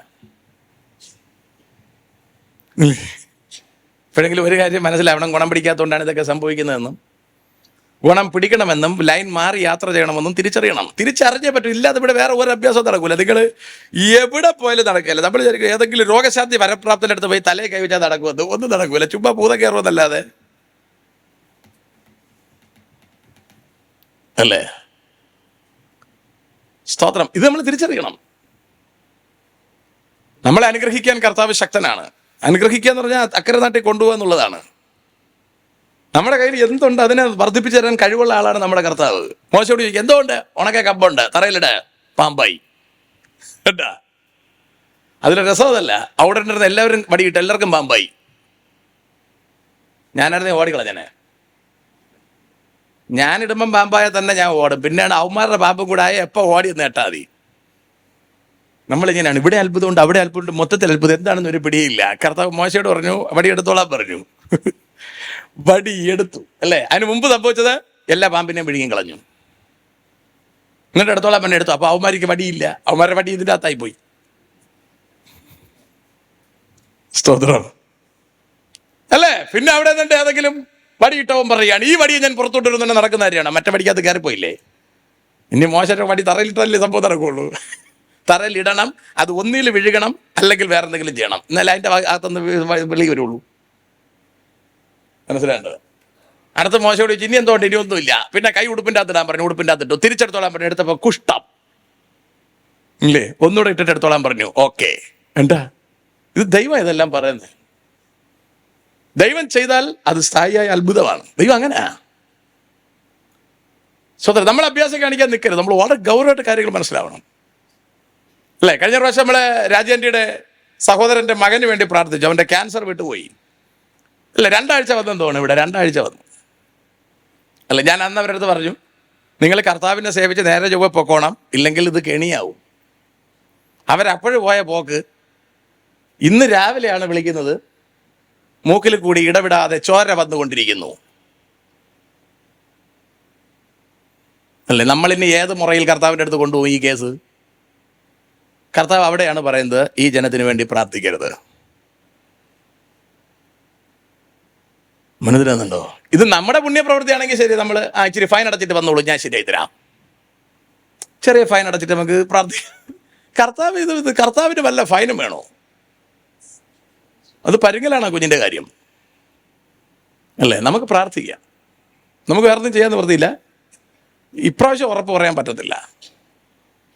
ഇപ്പോഴെങ്കിലും ഒരു കാര്യം മനസ്സിലാവണം. ഗുണം പിടിക്കാത്തതുകൊണ്ടാണ് ഇതൊക്കെ സംഭവിക്കുന്നതെന്നും ഗുണം പിടിക്കണമെന്നും ലൈൻ മാറി യാത്ര ചെയ്യണമെന്നും തിരിച്ചറിയണം. തിരിച്ചറിഞ്ഞേ പറ്റും. ഇല്ലാതെ ഇവിടെ വേറെ ഒരു അഭ്യാസം നടക്കില്ല നിങ്ങൾ എവിടെ പോയാലും നടക്കില്ല. നമ്മൾ വിചാരിക്കും ഏതെങ്കിലും രോഗശാന്തി വരപ്രാപ്തിന്റെ അടുത്ത് പോയി തലയെ കൈവച്ചാൽ നടക്കുമെന്ന്. ഒന്നും നടക്കില്ല ചുമ്മാ പൂത കയറുമെന്നല്ലാതെ. അല്ലേ? സ്തോത്രം. ഇത് നമ്മൾ തിരിച്ചറിയണം. നമ്മളെ അനുഗ്രഹിക്കാൻ കർത്താവ് ശക്തനാണ്. അനുഗ്രഹിക്കുക എന്ന് പറഞ്ഞാൽ അക്കരെ നാട്ടിൽ കൊണ്ടുപോകുക എന്നുള്ളതാണ്. നമ്മുടെ കയ്യിൽ എന്തുണ്ട് അതിനെ വർദ്ധിപ്പിച്ചു തരാൻ കഴിവുള്ള ആളാണ് നമ്മുടെ കർത്താവ്. മോശോട് ചോദിക്കും എന്തുകൊണ്ട് ഉണക്ക കമ്പുണ്ട്. തറയിലിട. പാമ്പായി കേട്ടാ? അതിലെ രസം അവിടെ ഉണ്ടായിരുന്ന എല്ലാവരും വടിയിട്ട് എല്ലാവർക്കും പാമ്പായി ഞാനായിരുന്നേ ഓടിക്കളഞ്ഞനെ ഞാനിടുമ്പം പാമ്പായ തന്നെ ഞാൻ ഓടും. പിന്നെയാണ് അവന്മാരുടെ പാമ്പും കൂടെ ആയ എപ്പോൾ ഓടി എന്ന് മതി. നമ്മളിങ്ങനെയാണ്. ഇവിടെ അത്ഭുതമുണ്ട് അവിടെ അത്ഭുതമുണ്ട് മൊത്തത്തിൽ അത്ഭുതം. എന്താണെന്ന് ഒരു പിടിയില്ല. കർത്താവ് മോശയോട് പറഞ്ഞു വടി എടുത്തോളാൻ പറഞ്ഞു. വടി എടുത്തു അല്ലേ? അതിന് മുമ്പ് സംഭവിച്ചത് എല്ലാ പാമ്പിനെയും വിഴുങ്ങി കളഞ്ഞു. എന്നിട്ട് എടുത്തോളാൻ പിന്നെ എടുത്തു. അപ്പൊ അവന്മാർക്ക് വടിയില്ല. അവന്മാരുടെ വടി ഇതിന്റെ അകത്തായി പോയി. സ്തോത്രം. അല്ലേ? പിന്നെ അവിടെ നിന്നിട്ട് ഏതെങ്കിലും വടി ഇട്ടവൻ പറയുകയാണ് ഈ വടിയെ ഞാൻ പുറത്തോട്ട് നടക്കുന്ന കാര്യമാണ്. മറ്റേ വടിക്കകത്ത് കയറിപ്പോയില്ലേ? ഇനി മോശം വടി തറയിലിട്ടല്ലേ സംഭവം നടക്കുള്ളൂ. തറയിലിടണം അത് ഒന്നിൽ വിഴുകണം അല്ലെങ്കിൽ വേറെ എന്തെങ്കിലും ചെയ്യണം. എന്നാലേ അതിന്റെ അകത്തുനിന്ന് വെളി വരുള്ളൂ. മനസ്സിലാണ്ടത് അടുത്ത മോശയോട് ചോദിച്ചു ഇനി എന്തുകൊണ്ട് ഇനി ഒന്നുമില്ല പിന്നെ കൈ ഉടുപ്പിന്റെ അകത്ത് ഇടാൻ പറഞ്ഞു ഉടുപ്പിന്റെ അകത്ത് ഇട്ടു. തിരിച്ചെടുത്തോളാൻ പറഞ്ഞു എടുത്തപ്പോൾ കുഷ്ടം ഇല്ലേ? ഒന്നുകൂടെ ഇട്ടിട്ട് എടുത്തോളാൻ പറഞ്ഞു. ഓക്കെ. എന്താ? ഇത് ദൈവം ഇതെല്ലാം പറയുന്നത് ദൈവം ചെയ്താൽ അത് സ്ഥായിയായ അത്ഭുതമാണ്. ദൈവം അങ്ങനെയാ സ്വതന്ത്രം നമ്മൾ അഭ്യാസം കാണിക്കാൻ നിൽക്കരുത് നമ്മൾ വളരെ ഗൗരവമായിട്ട് കാര്യങ്ങൾ മനസ്സിലാവണം. അല്ലേ? കഴിഞ്ഞ പ്രാവശ്യം നമ്മളെ രാജേന്ദ്രയുടെ സഹോദരന്റെ മകന് വേണ്ടി പ്രാർത്ഥിച്ചു. അവന്റെ ക്യാൻസർ വിട്ടുപോയി. അല്ല രണ്ടാഴ്ച വന്നെന്ന് തോന്നുന്നു ഇവിടെ. രണ്ടാഴ്ച വന്നു. അല്ല ഞാൻ അന്ന് അവരുടെ അടുത്ത് പറഞ്ഞു നിങ്ങൾ കർത്താവിനെ സേവിച്ച് നേരെ ചൊവ്വ പൊക്കോണം. ഇല്ലെങ്കിൽ ഇത് കെണിയാവും. അവരപ്പോഴും പോയ പോക്ക് ഇന്ന് രാവിലെയാണ് വിളിക്കുന്നത്. മൂക്കിൽ കൂടി ഇടവിടാതെ ചോര വന്നുകൊണ്ടിരിക്കുന്നു. അല്ലേ നമ്മളിനി ഏത് മുറയിൽ കർത്താവിന്റെ അടുത്ത് കൊണ്ടുപോകും ഈ കേസ്? കർത്താവ് അവിടെയാണ് പറയുന്നത് ഈ ജനത്തിന് വേണ്ടി പ്രാർത്ഥിക്കരുത്. മനസ്സിലാകുന്നുണ്ടോ ഇത് നമ്മുടെ പുണ്യപ്രവൃത്തിയാണെങ്കിൽ ശരി നമ്മൾ ആ ഇച്ചിരി ഫൈൻ അടച്ചിട്ട് വന്നോളൂ ഞാൻ ശരിയായി തരാം. ചെറിയ ഫൈൻ അടച്ചിട്ട് നമുക്ക് പ്രാർത്ഥിക്കാം കർത്താവ് ഇത് കർത്താവിന് വല്ല ഫൈനും വേണോ? അത് പരുങ്ങലാണ് കുഞ്ഞിന്റെ കാര്യം. അല്ലേ? നമുക്ക് പ്രാർത്ഥിക്കാം. നമുക്ക് വേറെ ഒന്നും ചെയ്യാൻ നിവൃത്തിയില്ല ഇപ്രാവശ്യം ഉറപ്പ് പറയാൻ പറ്റത്തില്ല.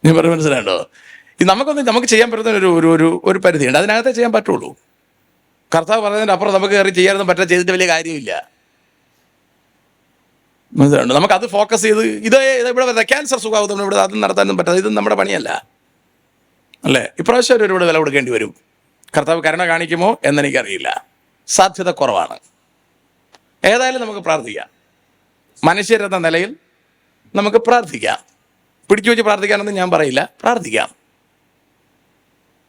ഞാൻ പറഞ്ഞു മനസ്സിലാണ്ടോ ഈ നമുക്കൊന്നും നമുക്ക് ചെയ്യാൻ പറ്റുന്ന ഒരു ഒരു ഒരു ഒരു പരിധിയുണ്ട്. അതിനകത്തേ ചെയ്യാൻ പറ്റുള്ളൂ. കർത്താവ് പറഞ്ഞതിന്റെ അപ്പുറം നമുക്ക് കയറി ചെയ്യാനൊന്നും പറ്റാൻ ചെയ്തിട്ട് വലിയ കാര്യമില്ല. മനസ്സിലുണ്ട് നമുക്ക് അത് ഫോക്കസ് ചെയ്ത് ഇത് ഇവിടെ വരുന്ന ക്യാൻസർ സുഖാവുന്നു ഇവിടെ അതും നടത്താനൊന്നും പറ്റാതെ ഇത് നമ്മുടെ പണിയല്ല. അല്ലേ? ഇപ്രാവശ്യം ഒരു ഒരുപാട് വില കൊടുക്കേണ്ടി വരും. കർത്താവ് കരുണ കാണിക്കുമോ എന്നെനിക്കറിയില്ല. സാധ്യത കുറവാണ്. ഏതായാലും നമുക്ക് പ്രാർത്ഥിക്കാം. മനുഷ്യരെന്ന നിലയിൽ നമുക്ക് പ്രാർത്ഥിക്കാം. പിടിച്ചു വെച്ച് പ്രാർത്ഥിക്കാനൊന്നും ഞാൻ പറയില്ല. പ്രാർത്ഥിക്കാം.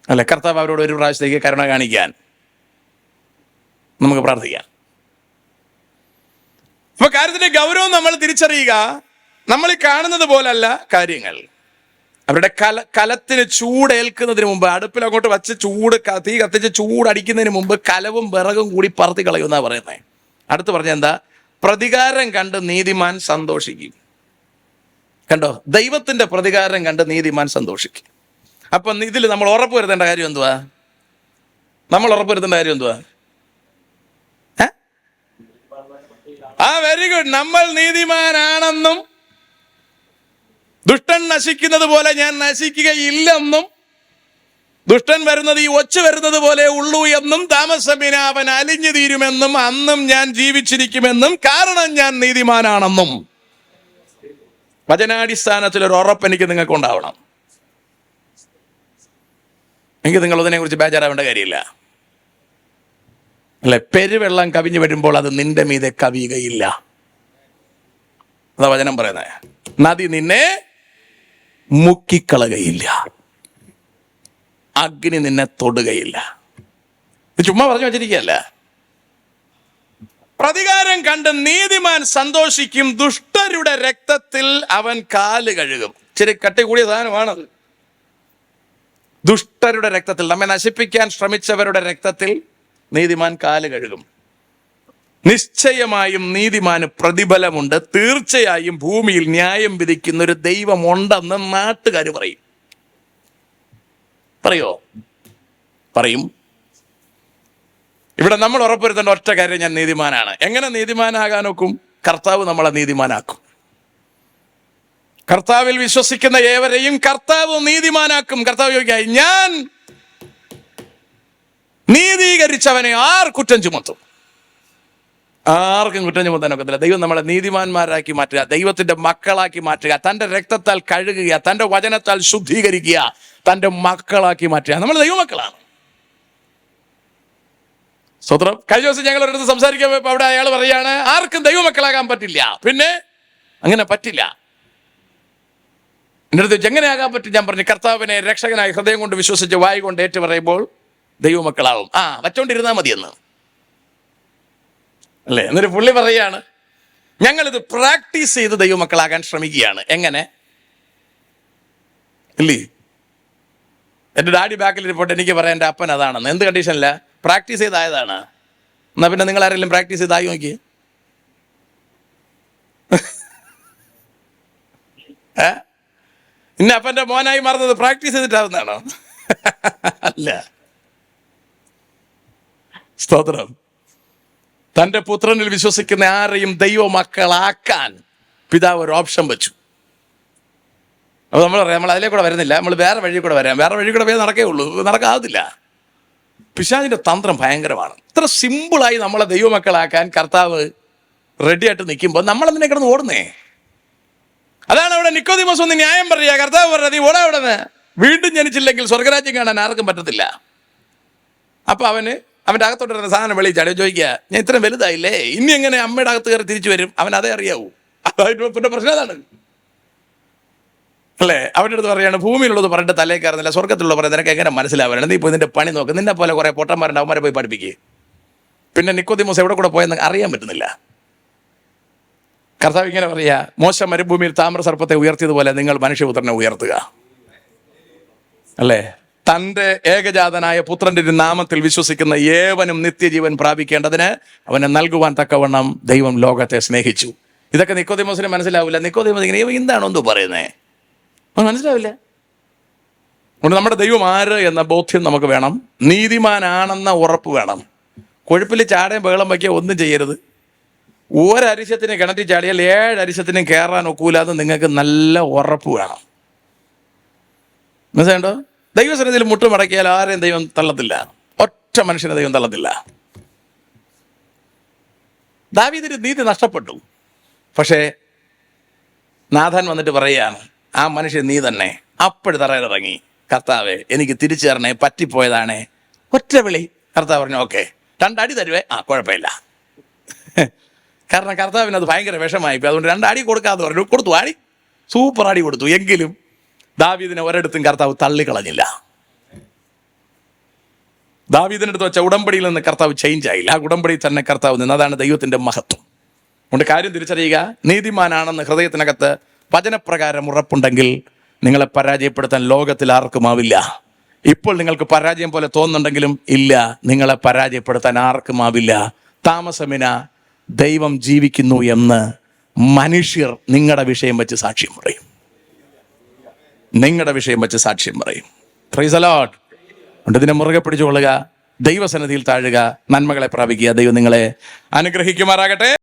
അല്ലെ കർത്താവ് അവരോട് ഒരു പ്രാവശ്യത്തേക്ക് കരുണ കാണിക്കാൻ നമുക്ക് പ്രാർത്ഥിക്കാം. അപ്പൊ കാര്യത്തിന്റെ ഗൗരവം നമ്മൾ തിരിച്ചറിയുക. നമ്മൾ ഈ കാണുന്നത് പോലല്ല കാര്യങ്ങൾ. അവരുടെ കല കലത്തിന് ചൂടേൽക്കുന്നതിന് മുമ്പ് അടുപ്പിൽ അങ്ങോട്ട് വച്ച് ചൂട് തീ കത്തിച്ച് ചൂടടിക്കുന്നതിന് മുമ്പ് കലവും വിറകും കൂടി പറത്തി കളയുമെന്നാ പറയുന്നത് അടുത്ത് പറഞ്ഞ എന്താ? പ്രതികാരം കണ്ട് നീതിമാൻ സന്തോഷിക്കും. കണ്ടോ? ദൈവത്തിന്റെ പ്രതികാരം കണ്ട് നീതിമാൻ സന്തോഷിക്കും. അപ്പൊ ഇതിൽ നമ്മൾ ഉറപ്പ് വരുത്തേണ്ട കാര്യം എന്തുവാ? നമ്മൾ ഉറപ്പ് വരുത്തേണ്ട കാര്യം എന്തുവാ? ആ വെരി ഗുഡ് നമ്മൾ നീതിമാനാണെന്നും ദുഷ്ടൻ നശിക്കുന്നത് പോലെ ഞാൻ നശിക്കുകയില്ലെന്നും ദുഷ്ടൻ വരുന്നത് ഈ ഒച്ച വരുന്നത് പോലെ ഉള്ളൂ എന്നും താമസമിന അവൻ അലിഞ്ഞു തീരുമെന്നും അന്നും ഞാൻ ജീവിച്ചിരിക്കുമെന്നും കാരണം ഞാൻ നീതിമാനാണെന്നും. വചനാടിസ്ഥാനത്തിൽ ഒരു ഉറപ്പ് എനിക്ക് നിങ്ങൾക്ക് ഉണ്ടാവണം എങ്കിൽ നിങ്ങൾ അതിനെക്കുറിച്ച് ബേജാറാവേണ്ട കാര്യമില്ല. അല്ലെ? പെരുവെള്ളം കവിഞ്ഞു വരുമ്പോൾ അത് നിന്റെ മീതെ കവിയുകയില്ല. അതാ വചനം പറയുന്നത് നദി നിന്നെ മുക്കിക്കളകയില്ല അഗ്നി നിന്നെ തൊടുകയില്ല. ഇത് ചുമ്മാ പറഞ്ഞു വെച്ചിരിക്കുകയല്ല. പ്രതികാരം കണ്ട് നീതിമാൻ സന്തോഷിക്കും ദുഷ്ടരുടെ രക്തത്തിൽ അവൻ കാൽ കഴുകും. ഇച്ചിരി കട്ടി കൂടിയ സാധനമാണത്. ദുഷ്ടരുടെ രക്തത്തിൽ നമ്മെ നശിപ്പിക്കാൻ ശ്രമിച്ചവരുടെ രക്തത്തിൽ നീതിമാൻ കാൽ കഴുകും. നിശ്ചയമായും നീതിമാന് പ്രതിഫലമുണ്ട്. തീർച്ചയായും ഭൂമിയിൽ ന്യായം വിധിക്കുന്ന ഒരു ദൈവമുണ്ടെന്ന് നാട്ടുകാർ പറയും. പറയോ? പറയും. ഇവിടെ നമ്മൾ ഉറപ്പുവരുത്തേണ്ട ഒറ്റ കാര്യം ഞാൻ നീതിമാനാണ്. എങ്ങനെ നീതിമാനാകാൻ നോക്കും? കർത്താവ് നമ്മളെ നീതിമാനാക്കും. കർത്താവിൽ വിശ്വസിക്കുന്ന ഏവരെയും കർത്താവ് നീതിമാനാക്കും. കർത്താവ് ചോദിക്കായി ഞാൻ നീതീകരിച്ചവനെ ആർ കുറ്റം ചുമത്തും? ആർക്കും കുറ്റം ചുമത്താൻ ഒക്കത്തില്ല. ദൈവം നമ്മളെ നീതിമാന്മാരാക്കി മാറ്റുക ദൈവത്തിന്റെ മക്കളാക്കി മാറ്റുക തന്റെ രക്തത്താൽ കഴുകുക തന്റെ വചനത്താൽ ശുദ്ധീകരിക്കുക തന്റെ മക്കളാക്കി മാറ്റുക. നമ്മൾ ദൈവമക്കളാണ്. സ്വത്രം കഴിഞ്ഞ ദിവസം ഞങ്ങൾ ഒരിടത്ത് സംസാരിക്കാൻ പോയപ്പോൾ അവിടെ അയാൾ പറയാണ് ആർക്കും ദൈവമക്കളാകാൻ പറ്റില്ല. പിന്നെ അങ്ങനെ പറ്റില്ല. എന്റെ അടുത്ത് എങ്ങനെയാകാൻ പറ്റും? ഞാൻ പറഞ്ഞു കർത്താവിനെ രക്ഷകനായി ഹൃദയം കൊണ്ട് വിശ്വസിച്ച് വായി കൊണ്ട് ഏറ്റു പറയുമ്പോൾ ദൈവമക്കളാവും. ആ വച്ചോണ്ടിരുന്നാൽ മതിയെന്ന്. അല്ലേ? എന്നൊരു പുള്ളി പറയാണ് ഞങ്ങളിത് പ്രാക്ടീസ് ചെയ്ത് ദൈവമക്കളാകാൻ ശ്രമിക്കുകയാണ്. എങ്ങനെ? ഇല്ലേ? എന്റെ ഡാഡി ബാക്കിൽ ഇരിപ്പോട്ടെ എനിക്ക് പറയാം എന്റെ അപ്പൻ അതാണെന്ന്. എന്ത് കണ്ടീഷനില്ല പ്രാക്ടീസ് ചെയ്തായതാണ്? എന്നാ പിന്നെ നിങ്ങൾ ആരെങ്കിലും പ്രാക്ടീസ് ചെയ്തായി നോക്കി ഏ? ഇന്ന അപ്പന്റെ മോനായി മാറുന്നത് പ്രാക്ടീസ് ചെയ്തിട്ടാവുന്നതാണോ അല്ല. സ്തോത്രം. തന്റെ പുത്രനിൽ വിശ്വസിക്കുന്ന ആരെയും ദൈവമക്കളാക്കാൻ പിതാവ് ഒരു ഓപ്ഷൻ വെച്ചു. അപ്പോൾ നമ്മൾ പറയാം നമ്മൾ അതിലേ കൂടെ വരുന്നില്ല. നമ്മൾ വേറെ വഴി കൂടെ വരാം. വേറെ വഴി കൂടെ പോയി നടക്കേ ഉള്ളൂ. നടക്കാതില്ല. പിശാചിന്റെ തന്ത്രം ഭയങ്കരമാണ്. ഇത്ര സിമ്പിളായി നമ്മളെ ദൈവമക്കളാക്കാൻ കർത്താവ് റെഡിയായിട്ട് നിൽക്കുമ്പോൾ നമ്മൾ എന്തിനെ കിടന്ന് ഓടുന്നേ? അതാണ് അവിടെ നിക്കോദിമോസ് ഒന്ന് ന്യായം പറയുക. കർത്താവ് പറഞ്ഞത് നീ ഓടാ അവിടെ നിന്ന് വീണ്ടും ജനിച്ചില്ലെങ്കിൽ സ്വർഗരാജ്യം കാണാൻ ആർക്കും പറ്റത്തില്ല. അപ്പൊ അവന് അവന്റെ അകത്തോട്ടിരുന്ന സാധനം വിളിച്ചാണ് ചോദിക്കുക ഞാൻ ഇത്രയും വലുതായില്ലേ? ഇനി എങ്ങനെ അമ്മയുടെ അകത്ത് കയറി തിരിച്ചു വരും? അവൻ അതേ അറിയാവൂ. അതായിട്ട് പിന്നെ പ്രശ്നം അതാണ്. അല്ലേ? അവന്റെ അടുത്ത് പറയാണ് ഭൂമിയിലുള്ളത് പറഞ്ഞിട്ട് തലേ കയറുന്നില്ല സ്വർഗത്തിലുള്ള പറയുന്നത് നിനക്ക് എങ്ങനെ മനസ്സിലാവാനാണ് നീ ഇപ്പോൾ നിന്റെ പണി നോക്ക്. നിന്നെ പോലെ കുറെ പൊട്ടന്മാരുണ്ട് അവന്മാരെ പോയി പഠിപ്പിക്കുക പിന്നെ നിക്കോതിമോസ് എവിടെ കൂടെ പോയെന്ന് അറിയാൻ പറ്റുന്നില്ല. കർത്താവ് ഇങ്ങനെ പറയുക മോശ മരുഭൂമിയിൽ താമ്ര സർപ്പത്തെ ഉയർത്തിയതുപോലെ നിങ്ങൾ മനുഷ്യപുത്രനെ ഉയർത്തുക. അല്ലേ? തന്റെ ഏകജാതനായ പുത്രന്റെ നാമത്തിൽ വിശ്വസിക്കുന്ന ഏവനും നിത്യജീവൻ പ്രാപിക്കേണ്ടതിന് അവനെ നൽകുവാൻ തക്കവണ്ണം ദൈവം ലോകത്തെ സ്നേഹിച്ചു. ഇതൊക്കെ നിക്കോദിമോസിന് മനസ്സിലാവില്ല. നിക്കോദിമോസ് ഇങ്ങനെ "ഇവൻ എന്താണോ എന്തോ പറയുന്നേ? അവൻ മനസ്സിലാവില്ല. അതുകൊണ്ട് നമ്മുടെ ദൈവം ആര് എന്ന ബോധ്യം നമുക്ക് വേണം. നീതിമാനാണെന്ന ഉറപ്പ് വേണം. കൊഴുപ്പിൽ ചാടയും ബഹളം വയ്ക്കുക ഒന്നും ചെയ്യരുത്. ഒരരിശത്തിന് കിണറ്റിൽ ചാടിയാൽ ഏഴരിശത്തിനും കയറാൻ ഒക്കൂലാന്ന് നിങ്ങൾക്ക് നല്ല ഉറപ്പ് വേണം. മനസ്സിലുണ്ടോ ദൈവസന്നിധിയിൽ മുട്ടുമടക്കിയാൽ ആരെയും ദൈവം തള്ളത്തില്ല. ഒറ്റ മനുഷ്യനെ ദൈവം തള്ളത്തില്ല. ദാവീദിന് നീതി നഷ്ടപ്പെട്ടു. പക്ഷേ നാഥൻ വന്നിട്ട് പറയുകയാണ് ആ മനുഷ്യൻ നീ തന്നെ. അപ്പോഴ് തറയിലിറങ്ങി കർത്താവെ എനിക്ക് തിരിച്ചു പറ്റിപ്പോയതാണേ. ഒറ്റ വിളി കർത്താവ് പറഞ്ഞു ഓക്കെ രണ്ടടി തരുവേ. ആ കുഴപ്പമില്ല. കാരണം കർത്താവിന് അത് ഭയങ്കര വിഷമായി പോയി. അതുകൊണ്ട് രണ്ടടി കൊടുക്കാതെ പറഞ്ഞു. കൊടുത്തു ആടി. സൂപ്പർ അടി കൊടുത്തു. എങ്കിലും ദാവീദിനെ ഒരിടത്തും കർത്താവ് തള്ളിക്കളഞ്ഞില്ല. ദാവീദിന്റെ അടുത്ത് വെച്ച ഉടമ്പടിയിൽ നിന്ന് കർത്താവ് ചേഞ്ച് ആയില്ല. ആ ഉടമ്പടിയിൽ തന്നെ കർത്താവ് നിന്ന് അതാണ് ദൈവത്തിന്റെ മഹത്വം. അതുകൊണ്ട് കാര്യം തിരിച്ചറിയുക. നീതിമാനാണെന്ന് ഹൃദയത്തിനകത്ത് വചനപ്രകാരം ഉറപ്പുണ്ടെങ്കിൽ നിങ്ങളെ പരാജയപ്പെടുത്താൻ ലോകത്തിൽ ആർക്കുമാവില്ല ഇപ്പോൾ നിങ്ങൾക്ക് പരാജയം പോലെ തോന്നുന്നുണ്ടെങ്കിലും ഇല്ല. നിങ്ങളെ പരാജയപ്പെടുത്താൻ ആർക്കുമാവില്ല താമസമിന ദൈവം ജീവിക്കുന്നു എന്ന് മനുഷ്യർ നിങ്ങളുടെ വിഷയം വെച്ച് സാക്ഷ്യം പറയും. നിങ്ങളുടെ വിഷയം വെച്ച് സാക്ഷ്യം പറയും. പ്രൈസ് അലോട്ട് അതുകൊണ്ട് ഇതിനെ മുറുകെ പിടിച്ചുകൊള്ളുക ദൈവസന്നിധിയിൽ താഴുക നന്മകളെ പ്രാപിക്കുക. ദൈവം നിങ്ങളെ അനുഗ്രഹിക്കുമാറാകട്ടെ.